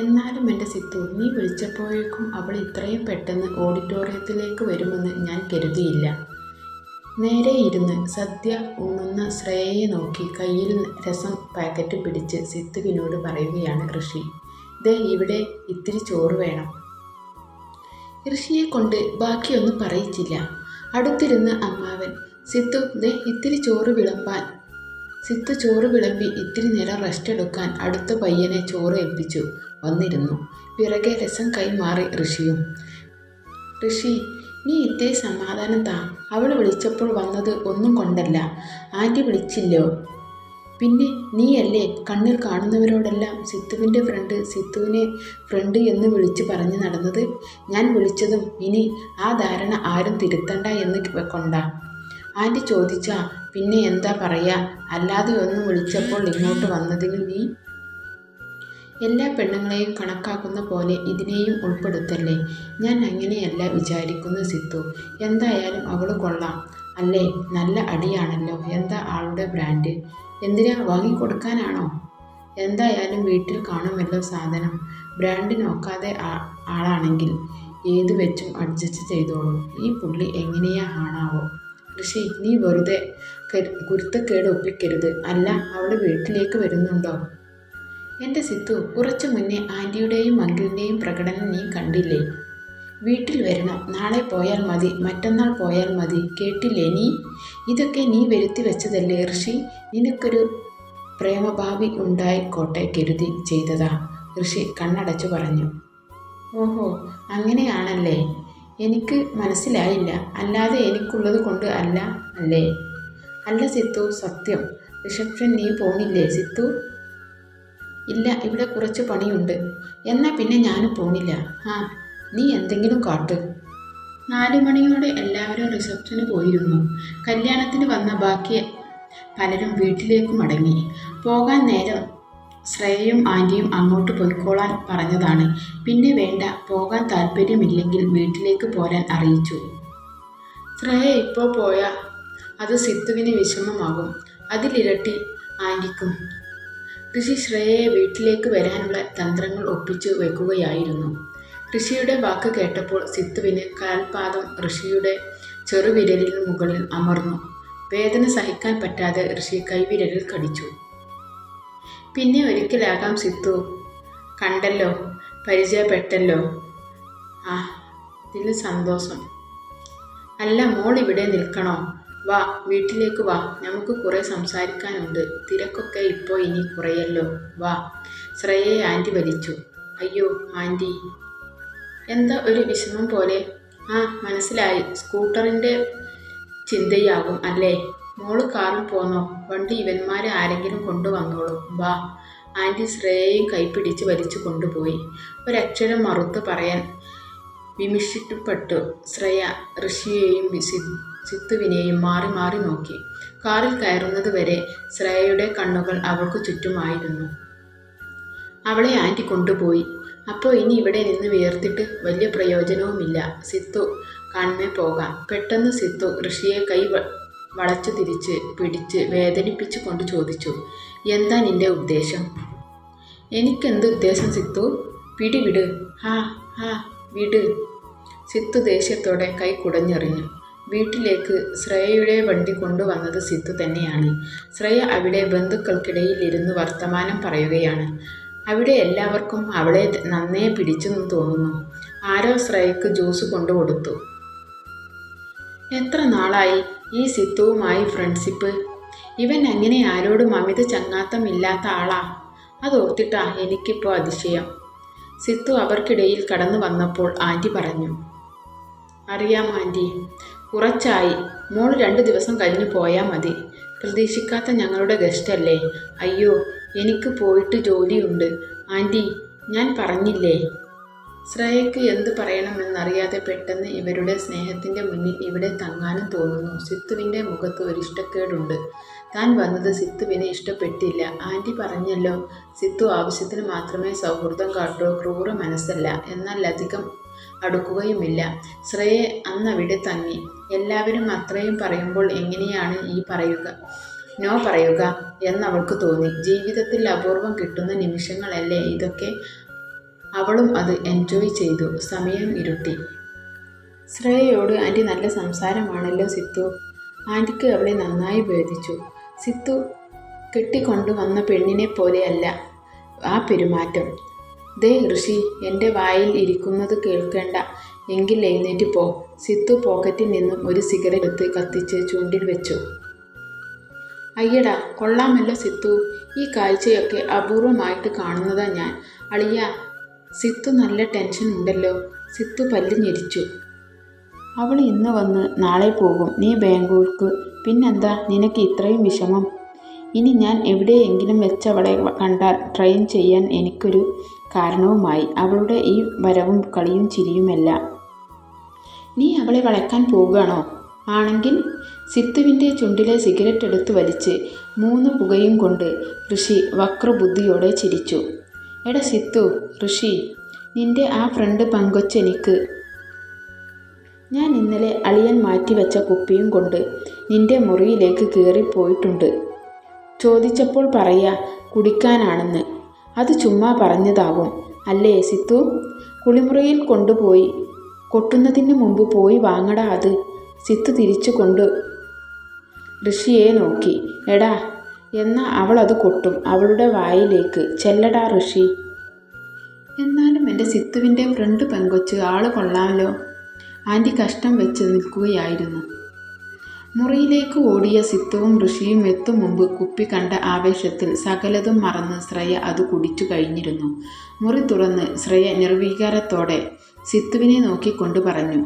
എന്നാലും എന്റെ സിത്തു നീ വിളിച്ചപ്പോഴേക്കും അവൾ ഇത്രയും പെട്ടെന്ന് ഓഡിറ്റോറിയത്തിലേക്ക് വരുമെന്ന് ഞാൻ കരുതിയില്ല. നേരെ ഇരുന്ന് സദ്യ ഉണ്ണുന്ന ശ്രേയയെ നോക്കി കയ്യിൽ രസം പാക്കറ്റ് പിടിച്ച് സിത്തുവിനോട് പറയുകയാണ് ഋഷി ദേ ഇവിടെ ഇത്തിരി ചോറ് വേണം. ഋഷിയെ കൊണ്ട് ബാക്കിയൊന്നും പറയിച്ചില്ല. അടുത്തിരുന്ന് അമ്മാവൻ സിത്തു ദേ ഇത്തിരി ചോറ് വിളമ്പാൻ. സിത്തു ചോറ് വിളമ്പി ഇത്തിരി നേരം റെസ്റ്റ് എടുക്കാൻ അടുത്ത പയ്യനെ ചോറ് ഏൽപ്പിച്ചു. വന്നിരുന്നു. പിറകെ രസം കൈമാറി ഋഷിയും. ഋഷി നീ ഇത്തേ സമാധാനം താ. അവൾ വിളിച്ചപ്പോൾ വന്നത് ഒന്നും കൊണ്ടല്ല. ആന്റി വിളിച്ചില്ലോ. പിന്നെ നീയല്ലേ കണ്ണിൽ കാണുന്നവരോടെല്ലാം സിത്തുവിന്റെ ഫ്രണ്ട് സിത്തുവിനെ ഫ്രണ്ട് എന്ന് വിളിച്ച് പറഞ്ഞ് നടന്നത്? ഞാൻ വിളിച്ചതും ഇനി ആ ധാരണ ആരും തിരുത്തണ്ട എന്ന് കൊണ്ടാ. ആന്റി ചോദിച്ചാ പിന്നെ എന്താ പറയുക അല്ലാതെ ഒന്നും വിളിച്ചപ്പോൾ ഇങ്ങോട്ട് വന്നതിന് നീ എല്ലാ പെണ്ണുങ്ങളെയും കണക്കാക്കുന്ന പോലെ ഇതിനെയും ഉൾപ്പെടുത്തല്ലേ? ഞാൻ അങ്ങനെയല്ല വിചാരിക്കുന്നു സിത്തു എന്തായാലും അവൾ കൊള്ളാം. അല്ലേ? നല്ല അടിയാണല്ലോ. എന്താ ആളുടെ ബ്രാൻഡ്? എന്തിനാ വാങ്ങിക്കൊടുക്കാനാണോ? എന്തായാലും വീട്ടിൽ കാണുമല്ലോ സാധനം. ബ്രാൻഡ് നോക്കാതെ ആളാണെങ്കിൽ ഏത് വെച്ചും അഡ്ജസ്റ്റ് ചെയ്തോളൂ. ഈ പുള്ളി എങ്ങനെയാ ആണാവോ? ഋഷി നീ വെറുതെ കരു- കുരുത്തക്കേട് ഒപ്പിക്കരുത്. അല്ല അവൾ വീട്ടിലേക്ക് വരുന്നുണ്ടോ? എന്റെ സിത്തു കുറച്ചു മുന്നേ ആന്റിയുടെയും അങ്കിളിന്റെയും പ്രകടനം നീ കണ്ടില്ലേ? വീട്ടിൽ വരണം. നാളെ പോയാൽ മതി. മറ്റന്നാൾ പോയാൽ മതി. കേട്ടില്ലേ നീ? ഇതൊക്കെ നീ വരുത്തി വെച്ചതല്ലേ ഋഷി? നിനക്കൊരു പ്രേമഭാവി ഉണ്ടായിക്കോട്ടെ കരുതി ചെയ്തതാ. ഋഷി കണ്ണടച്ചു പറഞ്ഞു. ഓഹോ അങ്ങനെയാണല്ലേ? എനിക്ക് മനസ്സിലായില്ല. അല്ലാതെ എനിക്കുള്ളത് കൊണ്ട് അല്ല അല്ലേ? അല്ല സിത്തു സത്യം. റിസപ്ഷൻ നീ പോണില്ലേ സിത്തു ഇല്ല ഇവിടെ കുറച്ച് പണിയുണ്ട്. എന്നാൽ പിന്നെ ഞാനും പോണില്ല. ആ നീ എന്തെങ്കിലും കാട്ട്. നാലു മണിയോടെ എല്ലാവരും റിസപ്ഷന് പോയിരുന്നു. കല്യാണത്തിന് വന്ന ബാക്കി പലരും വീട്ടിലേക്ക് മടങ്ങി. പോകാൻ നേരം ശ്രേയയും ആന്റിയും അങ്ങോട്ട് പൊയ്ക്കോളാൻ പറഞ്ഞതാണ്. പിന്നെ വേണ്ട പോകാൻ താല്പര്യമില്ലെങ്കിൽ വീട്ടിലേക്ക് പോരാൻ അറിയിച്ചു. ശ്രേയ ഇപ്പോൾ പോയാൽ അത് സിത്തുവിന് വിഷമമാകും. അതിലിരട്ടി ആന്റിക്കും ഋഷി ശ്രേയയെ വീട്ടിലേക്ക് വരാനുള്ള തന്ത്രങ്ങൾ ഒപ്പിച്ചു വെക്കുകയായിരുന്നു. ഋഷിയുടെ വാക്ക് കേട്ടപ്പോൾ സിത്തുവിന് കാൽപാദം ഋഷിയുടെ ചെറുവിരലിന് മുകളിൽ അമർന്നു. വേദന സഹിക്കാൻ പറ്റാതെ ഋഷി കൈവിരലിൽ കടിച്ചു. പിന്നെ ഒരിക്കലാകാം സിത്തു. കണ്ടല്ലോ പരിചയപ്പെട്ടല്ലോ. ആ ഇതിൽ സന്തോഷം. അല്ല മോൾ ഇവിടെ നിൽക്കണോ? വാ വീട്ടിലേക്ക് വാ. നമുക്ക് കുറേ സംസാരിക്കാനുണ്ട്. തിരക്കൊക്കെ ഇപ്പോൾ ഇനി കുറയല്ലോ. വാ. ശ്രേയെ ആന്റി വലിച്ചു അയ്യോ ആന്റി എന്താ ഒരു വിഷമം പോലെ? ആ മനസ്സിലായി. സ്കൂട്ടറിന്റെ ചിന്തയാകും അല്ലേ? മോൾ കാറിൽ പോന്നോ? വണ്ടി ഇവന്മാരെ ആരെങ്കിലും കൊണ്ടുവന്നോളും. വാ. ആന്റി ശ്രേയയും കൈപ്പിടിച്ച് വലിച്ചു കൊണ്ടുപോയി. ഒരക്ഷരം മറുത്ത് പറയാൻ വിമിഷിക്കപ്പെട്ടു. ശ്രേയ ഋഷിയെയും വിസി സിത്തുവിനെയും മാറി മാറി നോക്കി. കാറിൽ കയറുന്നത് വരെ ശ്രേയയുടെ കണ്ണുകൾ അവൾക്ക് ചുറ്റുമായിരുന്നു. അവളെ ആന്റി കൊണ്ടുപോയി. അപ്പോൾ ഇനി ഇവിടെ നിന്ന് വിയർത്തിട്ട് വലിയ പ്രയോജനവുമില്ല. സിത്തു കാണുമേ പോകാം. പെട്ടെന്ന് സിത്തു ഋഷിയെ കൈ വളച്ചു തിരിച്ച് പിടിച്ച് വേദനിപ്പിച്ചു കൊണ്ട് ചോദിച്ചു എന്താ നിന്റെ ഉദ്ദേശം? എനിക്കെന്ത് ഉദ്ദേശം സിത്തു? പിടിവിട് ഹാ ഹാ വിട്. സിത്തു ദേഷ്യത്തോടെ കൈ കുടഞ്ഞെറിഞ്ഞു. വീട്ടിലേക്ക് ശ്രേയയുടെ വണ്ടി കൊണ്ടുവന്നത് സിത്തു തന്നെയാണ്. ശ്രേയ അവിടെ ബന്ധുക്കൾക്കിടയിൽ ഇരുന്ന് വർത്തമാനം പറയുകയാണ്. അവിടെ എല്ലാവർക്കും അവളെ നന്നേ പിടിച്ചെന്ന് തോന്നുന്നു. ആരോ ശ്രേയക്ക് ജ്യൂസ് കൊണ്ടു കൊടുത്തു എത്ര നാളായി ഈ സിത്തുവുമായി ഫ്രണ്ട്ഷിപ്പ്? ഇവൻ അങ്ങനെ ആരോടും അമിത ചങ്ങാത്തമില്ലാത്ത ആളാ? അതോർത്തിട്ടാ എനിക്കിപ്പോൾ അതിശയം. സിത്തു അവർക്കിടയിൽ കടന്നു വന്നപ്പോൾ ആന്റി പറഞ്ഞു. അറിയാം ആന്റി കുറച്ചായി മോൾ രണ്ട് ദിവസം കഴിഞ്ഞ് പോയാൽ മതി. പ്രതീക്ഷിക്കാത്ത ഞങ്ങളുടെ ഗസ്റ്റല്ലേ. അയ്യോ എനിക്ക് പോയിട്ട് ജോലിയുണ്ട്. ആന്റി ഞാൻ പറഞ്ഞില്ലേ? ശ്രേയയ്ക്ക് എന്ത് പറയണമെന്നറിയാതെ പെട്ടെന്ന് ഇവരുടെ സ്നേഹത്തിന്റെ മുന്നിൽ ഇവിടെ തങ്ങാനും തോന്നുന്നു. സിത്തുവിന്റെ മുഖത്ത് ഒരു ഇഷ്ടക്കേടുണ്ട്. താൻ വന്നത് സിത്തുവിനെ ഇഷ്ടപ്പെട്ടില്ല. ആന്റി പറഞ്ഞല്ലോ സിത്തു ആവശ്യത്തിന് മാത്രമേ സൗഹൃദം കാട്ടൂ. ക്രൂര മനസ്സല്ല. എന്നാൽ അധികം അടുക്കുകയുമില്ല. ശ്രേയെ അന്ന് അവിടെ തങ്ങി എല്ലാവരും അത്രയും പറയുമ്പോൾ എങ്ങനെയാണ് ഈ പറയുക? നോ പറയുക എന്നവൾക്ക് തോന്നി. ജീവിതത്തിൽ അപൂർവം കിട്ടുന്ന നിമിഷങ്ങളല്ലേ ഇതൊക്കെ? അവളും അത് എൻജോയ് ചെയ്തു. സമയം ഇരുട്ടി. ശ്രേയയോട് ആന്റി നല്ല സംസാരമാണല്ലോ സിത്തു. ആന്റിക്ക് അവളെ നന്നായി ഭേദിച്ചു സിത്തു കെട്ടിക്കൊണ്ടുവന്ന പെണ്ണിനെ പോലെയല്ല ആ പെരുമാറ്റം. ദേ ഋഷി എന്റെ വായിൽ ഇരിക്കുന്നത് കേൾക്കേണ്ട. എങ്കിൽ എഴുന്നേറ്റ് പോ. സിത്തു പോക്കറ്റിൽ നിന്നും ഒരു സിഗരറ്റ് എടുത്ത് കത്തിച്ച് ചൂണ്ടിൽ വെച്ചു. അയ്യടാ കൊള്ളാമല്ലോ സിത്തു. ഈ കാഴ്ചയൊക്കെ അപൂർവമായിട്ട് കാണുന്നതാ ഞാൻ. അളിയ സിത്തു നല്ല ടെൻഷൻ ഉണ്ടല്ലോ. സിത്തു പല്ല് ഞെരിച്ചു അവൾ ഇന്ന് വന്ന് നാളെ പോകും. നീ ബാംഗ്ലൂർക്ക്. പിന്നെന്താ നിനക്ക് ഇത്രയും വിഷമം? ഇനി ഞാൻ എവിടെയെങ്കിലും വെച്ചവളെ കണ്ടാൽ ട്രെയിൻ ചെയ്യാൻ എനിക്കൊരു കാരണവുമായി അവളുടെ ഈ വരവും കളിയും ചിരിയുമെല്ലാം. നീ അവളെ വളയ്ക്കാൻ പോവുകയാണോ? ആണെങ്കിൽ സിത്തുവിന്റെ ചുണ്ടിലെ സിഗരറ്റ് എടുത്തു വലിച്ച് മൂന്ന് പുകയും കൊണ്ട് ഋഷി വക്രബുദ്ധിയോടെ ചിരിച്ചു. എടാ സിത്തു ഋഷി നിന്റെ ആ ഫ്രണ്ട് പങ്കൊച്ചെനിക്ക്. ഞാൻ ഇന്നലെ അളിയൻ മാറ്റിവെച്ച കുപ്പിയും കൊണ്ട് നിന്റെ മുറിയിലേക്ക് കയറിപ്പോയിട്ടുണ്ട്. ചോദിച്ചപ്പോൾ പറയാ കുടിക്കാനാണെന്ന്. അത് ചുമ്മാ പറഞ്ഞതാവും. അല്ലേ സിത്തു? കുളിമുറിയിൽ കൊണ്ടുപോയി. കൊട്ടുന്നതിന് മുമ്പ് പോയി വാങ്ങടാ അത്. സിത്തു തിരിച്ചു കൊണ്ട് ഋഷിയെ നോക്കി. എടാ എന്നാ അവൾ അത് കൊട്ടും അവളുടെ വായിലേക്ക്. ചെല്ലടാ ഋഷി. എന്നാലും എന്റെ സിത്തുവിന്റെ ഫ്രണ്ട് പെങ്കൊച്ച് ആൾ കൊള്ളാമല്ലോ ആന്റി കഷ്ടം വെച്ച് നിൽക്കുകയായിരുന്നു. മുറിയിലേക്ക് ഓടിയ സിത്തുവും ഋഷിയും എത്തും മുമ്പ് കുപ്പി കണ്ട ആവേശത്തിൽ സകലതും മറന്ന് ശ്രേയ അത് കുടിച്ചു കഴിഞ്ഞിരുന്നു. മുറി തുറന്ന് ശ്രേയ നിർവീകാരത്തോടെ സിത്തുവിനെ നോക്കിക്കൊണ്ട് പറഞ്ഞു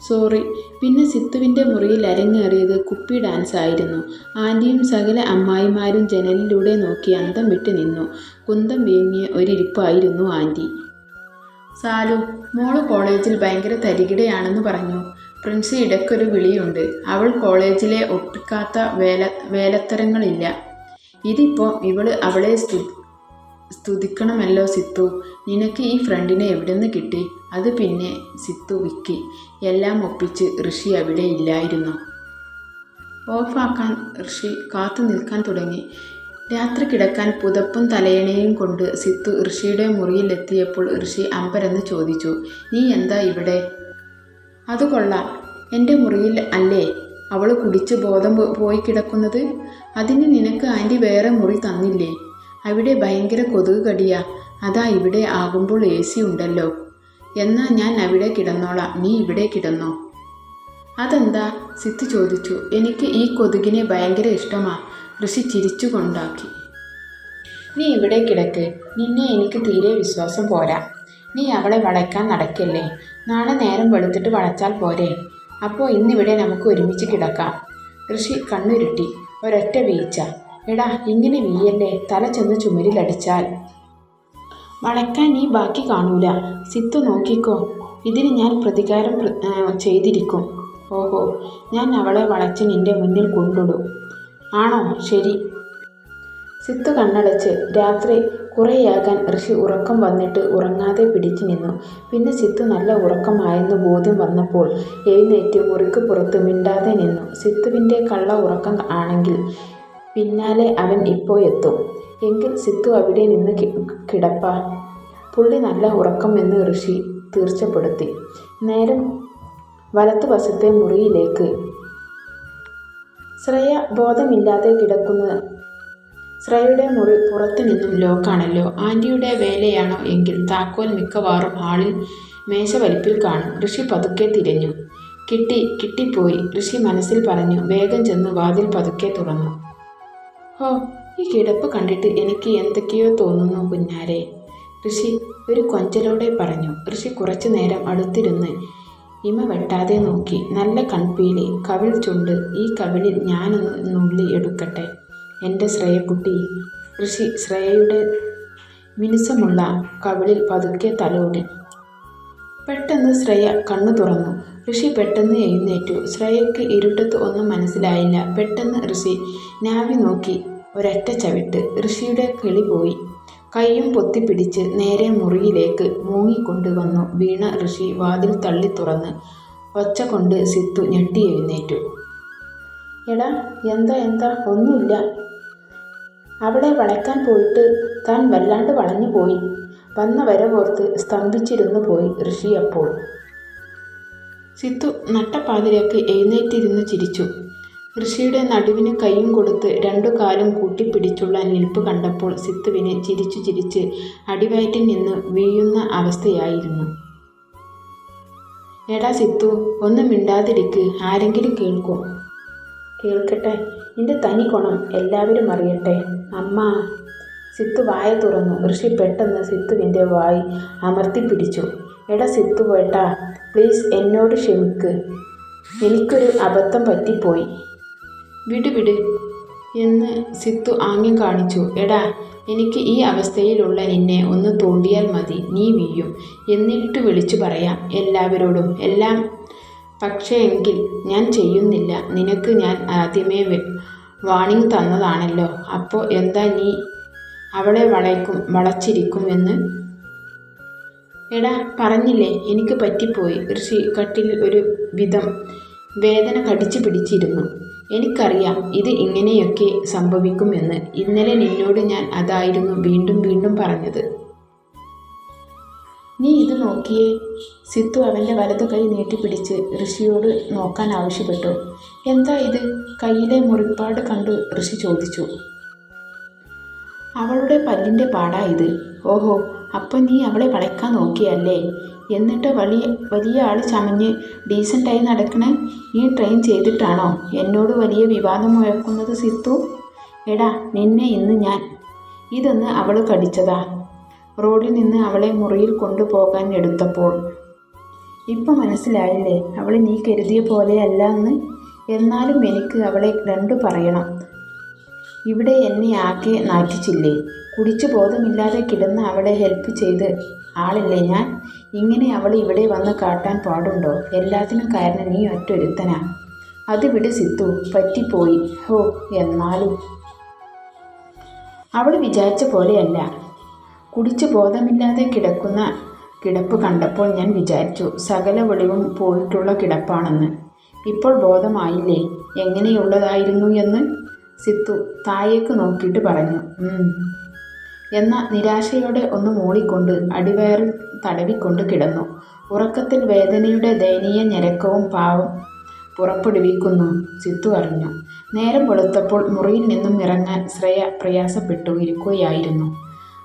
സോറി പിന്നെ സിത്തുവിന്റെ മുറിയിൽ അരങ്ങേറിയത് കുപ്പി ഡാൻസ് ആയിരുന്നു. ആന്റിയും സകല അമ്മായിമാരും ജനലിലൂടെ നോക്കി അന്തം വിട്ട് നിന്നു. കുന്തം വീങ്ങിയ ഒരിരിപ്പായിരുന്നു ആന്റി. സാലു മോൾ കോളേജിൽ ഭയങ്കര തരികിടയാണെന്ന് പറഞ്ഞു. പ്രിൻസി ഇടയ്ക്കൊരു വിളിയുണ്ട്. അവൾ കോളേജിലെ ഒട്ടിക്കാത്ത വേല വേലത്തരങ്ങളില്ല. ഇതിപ്പോൾ ഇവൾ അവളെ സ്തു സ്തുതിക്കണമല്ലോ സിത്തു. നിനക്ക് ഈ ഫ്രണ്ടിനെ എവിടുന്ന് കിട്ടി? അത് പിന്നെ സിത്തു വിക്കി. എല്ലാം ഒപ്പിച്ച് ഋഷി അവിടെ ഇല്ലായിരുന്നു. ഓഫാക്കാൻ ഋഷി കാത്തു നിൽക്കാൻ തുടങ്ങി. രാത്രി കിടക്കാൻ പുതപ്പും തലയണയും കൊണ്ട് സിത്തു ഋഷിയുടെ മുറിയിലെത്തിയപ്പോൾ ഋഷി അമ്പരന്ന് ചോദിച്ചു നീ എന്താ ഇവിടെ? അത് കൊള്ളാം. എന്റെ മുറിയിൽ അല്ലേ? അവൾ കുടിച്ച് ബോധം പോയി കിടക്കുന്നത്? അതിന് നിനക്ക് ആന്റി വേറെ മുറി തന്നില്ലേ? അവിടെ ഭയങ്കര കൊതുക് കടിയാ. അതാ ഇവിടെ ആകുമ്പോൾ എ സി ഉണ്ടല്ലോ. എന്നാ ഞാൻ അവിടെ കിടന്നോളാം. നീ ഇവിടെ കിടന്നോ. അതെന്താ? സിത്ത് ചോദിച്ചു. എനിക്ക് ഈ കൊതുകിനെ ഭയങ്കര ഇഷ്ടമാ. ഋഷി ചിരിച്ചു കൊണ്ടാക്കി. നീ ഇവിടെ കിടക്ക്. നിന്നെ എനിക്ക് തീരെ വിശ്വാസം പോരാ. നീ അവളെ വളയ്ക്കാൻ നടക്കല്ലേ? നാളെ നേരം വെളുത്തിട്ട് വളച്ചാൽ പോരെ. അപ്പോൾ ഇന്നിവിടെ നമുക്ക് ഒരുമിച്ച് കിടക്കാം. ഋഷി കണ്ണുരുട്ടി ഒരൊറ്റ വീഴ്ച. എടാ ഇങ്ങനെ വീയല്ലേ? തല ചെന്ന് ചുമരിലടിച്ചാൽ. വളയ്ക്കാൻ നീ ബാക്കി കാണൂല. സിത്തു നോക്കിക്കോ. ഇതിന് ഞാൻ പ്രതികാരം ചെയ്തിരിക്കും. ഓഹോ ഞാൻ അവളെ വളച്ച് നിന്റെ മുന്നിൽ കൊണ്ടിടും. ആണോ? ശരി. സിത്തു കണ്ണടച്ച് രാത്രി കുറേയാകാൻ ഋഷി ഉറക്കം വന്നിട്ട് ഉറങ്ങാതെ പിടിച്ചു നിന്നു. പിന്നെ സിത്തു നല്ല ഉറക്കമായെന്ന് ബോധ്യം വന്നപ്പോൾ എഴുന്നേറ്റ് മുറിക്ക് പുറത്ത് മിണ്ടാതെ നിന്നു. സിത്തുവിന്റെ കള്ള ഉറക്കം ആണെങ്കിൽ പിന്നാലെ അവൻ ഇപ്പോൾ എത്തും. എങ്കിൽ സിത്തു അവിടെ നിന്ന് കിടപ്പ. പുള്ളി നല്ല ഉറക്കം എന്ന് ഋഷി തീർച്ചപ്പെടുത്തി. നേരം വലത്തുവശത്തെ മുറിയിലേക്ക്. ശ്രേയ ബോധമില്ലാതെ കിടക്കുന്ന ശ്രേയയുടെ മുറി പുറത്തു നിന്നും ലോക്കാണല്ലോ. ആന്റിയുടെ വേലയാണോ എങ്കിൽ താക്കോൽ മിക്കവാറും ഹാളിൽ മേശവലിപ്പിൽ കാണും. ഋഷി പതുക്കെ തിരഞ്ഞു. കിട്ടി കിട്ടിപ്പോയി. ഋഷി മനസ്സിൽ പറഞ്ഞു വേഗം ചെന്ന് വാതിൽ പതുക്കെ തുറന്നു. ഹോ ഈ കിടപ്പ് കണ്ടിട്ട് എനിക്ക് എന്തൊക്കെയോ തോന്നുന്നു കുഞ്ഞാരെ ഋഷി ഒരു കൊഞ്ചലോടെ പറഞ്ഞു. ഋഷി കുറച്ചു നേരം അടുത്തിരുന്ന് ഇമ വെട്ടാതെ നോക്കി. നല്ല കൺപീലി കവിൾ ചുണ്ട്. ഈ കവിളിൽ ഞാനൊന്ന് നുള്ളി എടുക്കട്ടെ. എന്റെ ശ്രേയക്കുട്ടി. ഋഷി ശ്രേയയുടെ മിനുസമുള്ള കവിളിൽ പതുക്കെ തലോടി. പെട്ടെന്ന് ശ്രേയ കണ്ണു തുറന്നു. ഋഷി പെട്ടെന്ന് എഴുന്നേറ്റു. ശ്രേയയ്ക്ക് ഇരുട്ടത്ത് ഒന്നും മനസ്സിലായില്ല. പെട്ടെന്ന് ഋഷി നാവി നോക്കി ഒരറ്റ ചവിട്ട്. ഋഷിയുടെ കിളി പോയി. കൈയും പൊത്തിപ്പിടിച്ച് നേരെ മുറിയിലേക്ക് മൂങ്ങിക്കൊണ്ട് വന്നു. വീണ ഋഷി വാതിൽ തള്ളി തുറന്ന് ഒച്ച കൊണ്ട് സിത്തു ഞെട്ടി എഴുന്നേറ്റു. എടാ എന്താ എന്താ? ഒന്നുമില്ല. അവളെ വളയ്ക്കാൻ പോയിട്ട് താൻ വല്ലാണ്ട് വളഞ്ഞു പോയി. വന്ന വരവോർത്ത് സ്തംഭിച്ചിരുന്നു പോയി ഋഷി അപ്പോൾ. സിത്തു നട്ടപ്പാതിരക്ക് എഴുന്നേറ്റിരുന്ന് ചിരിച്ചു. ഋഷിയുടെ നടുവിന് കൈയും കൊടുത്ത് രണ്ടു കാലും കൂട്ടിപ്പിടിച്ചുള്ള നിൽപ്പ് കണ്ടപ്പോൾ സിത്തുവിനെ ചിരിച്ചു ചിരിച്ച് അടിവയറ്റിൽ നിന്ന് വീഴുന്ന അവസ്ഥയായിരുന്നു. എടാ സിത്തു ഒന്നും മിണ്ടാതിരിക്ക് ആരെങ്കിലും കേൾക്കും. കേൾക്കട്ടെ നിന്റെ തനി ഗുണം എല്ലാവരും അറിയട്ടെ. അമ്മ സിത്തു വായ തുറന്നു. ഋഷി പെട്ടെന്ന് സിത്തുവിന്റെ വായി അമർത്തിപ്പിടിച്ചു. എടാ സിത്തു വേട്ടാ പ്ലീസ് എന്നോട് ക്ഷമിക്ക്. എനിക്കൊരു അബദ്ധം പറ്റിപ്പോയി. വിട് വിട് എന്ന് സിത്തു ആംഗ്യം കാണിച്ചു. എടാ എനിക്ക് ഈ അവസ്ഥയിലുള്ള നിന്നെ ഒന്ന് തോണ്ടിയാൽ മതി. നീ വീഴും. എന്നിട്ട് വിളിച്ചു പറയാം എല്ലാവരോടും. എല്ലാം പക്ഷേ എങ്കിൽ ഞാൻ ചെയ്യുന്നില്ല. നിനക്ക് ഞാൻ ആദ്യമേ വാണിംഗ് തന്നതാണല്ലോ. അപ്പോൾ എന്താ നീ അവളെ വളയ്ക്കും വളച്ചിരിക്കും എന്ന്? എടാ പറഞ്ഞില്ലേ എനിക്ക് പറ്റിപ്പോയി. ഋഷി കട്ടിൽ ഒരു വിധം വേദന കടിച്ചു പിടിച്ചിരുന്നു. എനിക്കറിയാം ഇത് ഇങ്ങനെയൊക്കെ സംഭവിക്കുമെന്ന് ഇന്നലെ നിന്നോട് ഞാൻ അതായിരുന്നു വീണ്ടും വീണ്ടും പറഞ്ഞത്. നീ ഇത് നോക്കിയേ? സിത്തു അവന്റെ വലതു കൈ നീട്ടിപ്പിടിച്ച് ഋഷിയോട് നോക്കാൻ ആവശ്യപ്പെട്ടു. എന്താ ഇത്? കയ്യിലെ മുറിപ്പാട് കണ്ടു ഋഷി ചോദിച്ചു. അവളുടെ പല്ലിന്റെ പാടാ ഇത്. ഓഹോ അപ്പം നീ അവളെ വളയ്ക്കാൻ നോക്കിയല്ലേ? എന്നിട്ട് വലിയ വലിയ ആൾ ചമഞ്ഞ് ഡീസന്റായി നടക്കണേ? നീ ട്രെയിൻ ചെയ്തിട്ടാണോ? എന്നോട് വലിയ വിവാദം മുഴക്കുന്നത് സിത്തു? എടാ നിന്നെ ഇന്ന് ഞാൻ. ഇതൊന്ന് അവൾ കടിച്ചതാ. റോഡിൽ നിന്ന് അവളെ മുറിയിൽ കൊണ്ടുപോകാൻ എടുത്തപ്പോൾ. ഇപ്പം മനസ്സിലായില്ലേ? അവൾ നീ കരുതിയ പോലെയല്ല എന്ന്? എന്നാലും എനിക്ക് അവളെ രണ്ടു പറയണം. ഇവിടെ എന്നെ ആകെ നാറ്റിച്ചില്ലേ? കുടിച്ചു ബോധമില്ലാതെ കിടന്ന് അവളെ ഹെൽപ്പ് ചെയ്ത് ആളില്ലേ ഞാൻ? ഇങ്ങനെ അവൾ ഇവിടെ വന്ന് കാട്ടാൻ പാടുണ്ടോ? എല്ലാത്തിനും കാരണം നീ ഒറ്റൊരുത്തനാ. അത് വിട് സിത്തു പറ്റിപ്പോയി. ഹോ എന്നാലും. അവൾ വിചാരിച്ച പോലെയല്ല. കുടിച്ച് ബോധമില്ലാതെ കിടക്കുന്ന കിടപ്പ് കണ്ടപ്പോൾ ഞാൻ വിചാരിച്ചു സകല വെളിവും പോയിട്ടുള്ള കിടപ്പാണെന്ന്. ഇപ്പോൾ ബോധമായില്ലേ? എങ്ങനെയുള്ളതായിരുന്നു എന്ന് സിത്തു താഴേക്ക് നോക്കിയിട്ട് പറഞ്ഞു. എന്ന നിരാശയോടെ ഒന്ന് മൂളിക്കൊണ്ട് അടിവയറിൽ തടവിക്കൊണ്ട് കിടന്നു. ഉറക്കത്തിൽ വേദനയുടെ ദയനീയ ഞരക്കവും പാവം പുറപ്പെടുവിക്കുന്നു സിത്തു അറിഞ്ഞു. നേരം വെളുത്തപ്പോൾ മുറിയിൽ നിന്നും ഇറങ്ങാൻ ശ്രേയ പ്രയാസപ്പെട്ടു ഇരിക്കുകയായിരുന്നു.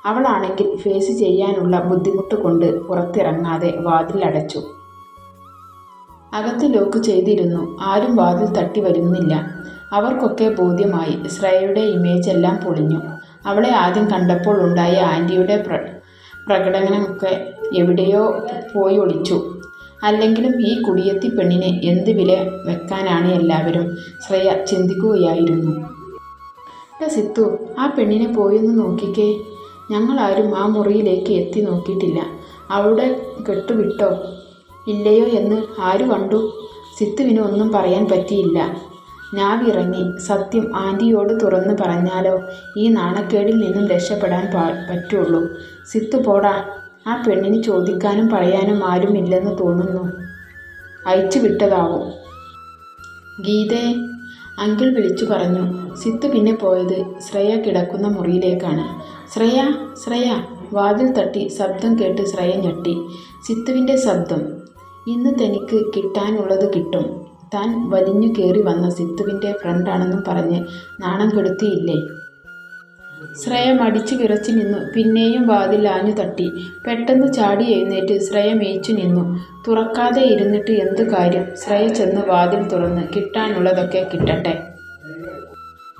അവളാണെങ്കിൽ ഫേസ് ചെയ്യാനുള്ള ബുദ്ധിമുട്ട് കൊണ്ട് പുറത്തിറങ്ങാതെ വാതിൽ അടച്ചു. അകത്ത് ലോക്ക് ചെയ്തിരുന്നു. ആരും വാതിൽ തട്ടി വരുന്നില്ല. അവർക്കൊക്കെ ബോധ്യമായി. ശ്രേയയുടെ ഇമേജ് എല്ലാം പൊളിഞ്ഞു. അവളെ ആദ്യം കണ്ടപ്പോൾ ഉണ്ടായ ആന്റിയുടെ പ്ര പ്രകടനമൊക്കെ എവിടെയോ പോയി ഒളിച്ചു. അല്ലെങ്കിലും ഈ കുടിയത്തി പെണ്ണിനെ എന്ത് വില വെക്കാനാണ് എല്ലാവരും ശ്രേയ ചിന്തിക്കുകയായിരുന്നു. സിത്തു ആ പെണ്ണിനെ പോയൊന്ന് നോക്കിക്കേ. ഞങ്ങളാരും ആ മുറിയിലേക്ക് എത്തി നോക്കിയിട്ടില്ല. അവളുടെ കെട്ടുവിട്ടോ? ഇല്ലയോ എന്ന് ആര് കണ്ടു? സിത്തുവിന് ഒന്നും പറയാൻ പറ്റിയില്ല. നാവിറങ്ങി സത്യം ആന്റിയോട് തുറന്ന് പറഞ്ഞാലോ? ഈ നാണക്കേടിൽ നിന്നും രക്ഷപ്പെടാൻ പാ പറ്റുള്ളൂ. സിത്തു പോടാ. ആ പെണ്ണിന് ചോദിക്കാനും പറയാനും ആരും ഇല്ലെന്ന് തോന്നുന്നു. അയച്ചു വിട്ടതാവും. ഗീതേ അങ്കിൾ വിളിച്ചു പറഞ്ഞു. സിത്തു പിന്നെ പോയത് ശ്രേയ കിടക്കുന്ന മുറിയിലേക്കാണ്. ശ്രേയ ശ്രേയ. വാതിൽ തട്ടി ശബ്ദം കേട്ട് ശ്രേയ ഞെട്ടി. സിത്തുവിന്റെ ശബ്ദം. ഇന്ന് തനിക്ക് കിട്ടാനുള്ളത് കിട്ടും. താൻ വലിഞ്ഞു കയറി വന്ന സിത്തുവിന്റെ ഫ്രണ്ടാണെന്നും പറഞ്ഞ് നാണം കെടുത്തിയില്ലേ? ശ്രേയ മടിച്ചു വിറച്ചു നിന്നു. പിന്നെയും വാതിൽ ആഞ്ഞു തട്ടി. പെട്ടെന്ന് ചാടി എഴുന്നേറ്റ് ശ്രേയ മേയിച്ചു നിന്നു. തുറക്കാതെ ഇരുന്നിട്ട് എന്തു കാര്യം? ശ്രേയ ചെന്ന് വാതിൽ തുറന്ന് കിട്ടാനുള്ളതൊക്കെ കിട്ടട്ടെ.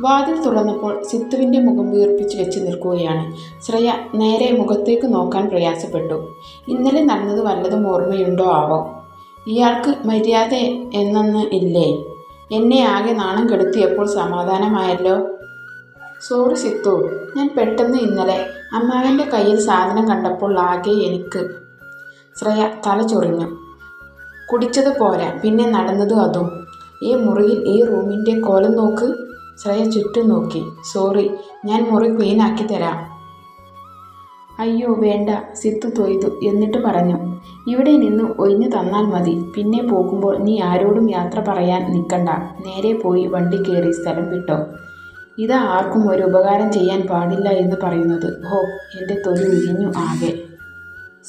വാതിൽ തുറന്നപ്പോൾ സിത്തുവിന്റെ മുഖം വീർപ്പിച്ച് വെച്ച് നിൽക്കുകയാണ്. ശ്രേയ നേരെ മുഖത്തേക്ക് നോക്കാൻ പ്രയാസപ്പെട്ടു. ഇന്നലെ നടന്നത് വല്ലതും ഓർമ്മയുണ്ടോ ആവോ? ഇയാൾക്ക് മര്യാദ എന്നൊന്ന് ഇല്ലേ? എന്നെ ആകെ നാണം കെടുത്തിയപ്പോൾ സമാധാനമായല്ലോ? സോറി സിത്തു ഞാൻ പെട്ടെന്ന് ഇന്നലെ അമ്മാവന്റെ കയ്യിൽ സാധനം കണ്ടപ്പോൾ ആകെ എനിക്ക് ശ്രേയ തല ചൊറിഞ്ഞു. കുടിച്ചത് പോരാ പിന്നെ നടന്നതും അതും. ഈ മുറിയിൽ ഈ റൂമിന്റെ കോലം നോക്ക്. ശ്രേയ ചുറ്റും നോക്കി. സോറി ഞാൻ മുറി ക്ലീനാക്കി തരാം. അയ്യോ വേണ്ട സിത്തു തൊയ്തു എന്നിട്ട് പറഞ്ഞു. ഇവിടെ നിന്ന് ഒഴിഞ്ഞു തന്നാൽ മതി. പിന്നെ പോകുമ്പോൾ നീ ആരോടും യാത്ര പറയാൻ നിൽക്കണ്ട. നേരെ പോയി വണ്ടി കയറി സ്ഥലം വിട്ടോ. ഇതാ ആർക്കും ഒരു ഉപകാരം ചെയ്യാൻ പാടില്ല എന്ന് പറയുന്നത്. ഹോ എന്റെ തൊലി ഉരിഞ്ഞു ആകെ.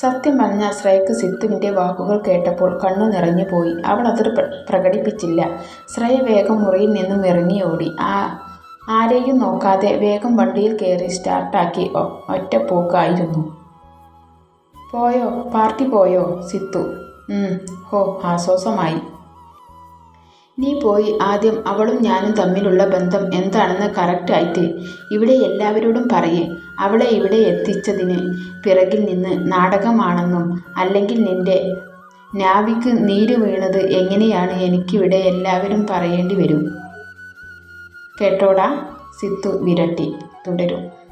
സത്യം പറഞ്ഞ ശ്രേയക്ക് സിദ്ധുവിന്റെ വാക്കുകൾ കേട്ടപ്പോൾ കണ്ണു നിറഞ്ഞു പോയി. അവൾ അത് പ്ര- പ്രകടിപ്പിച്ചില്ല. ശ്രേയ വേഗം മുറിയിൽ നിന്നും ഇറങ്ങി ഓടി. ആ ആരെയും നോക്കാതെ വേഗം വണ്ടിയിൽ കയറി സ്റ്റാർട്ടാക്കി ഒറ്റപ്പോക്കായിരുന്നു. ഒറ്റ പോക്കായിരുന്നു പോയോ? പാർട്ടി പോയോ? സിത്തു ഹോ ആശ്വാസമായി. നീ പോയി. ആദ്യം അവളും ഞാനും തമ്മിലുള്ള ബന്ധം എന്താണെന്ന് കറക്റ്റായിട്ട് ഇവിടെ എല്ലാവരോടും പറയേ. അവളെ ഇവിടെ എത്തിച്ചതിന് പിറകിൽ നിന്ന് നാടകമാണെന്നും അല്ലെങ്കിൽ നിന്റെ നാവിക്ക് നീര് വീണത് എങ്ങനെയാണ് എനിക്കിവിടെ എല്ലാവരും പറയേണ്ടി വരും? കേട്ടോടാ സിത്തു വിരട്ടി. തുടരും.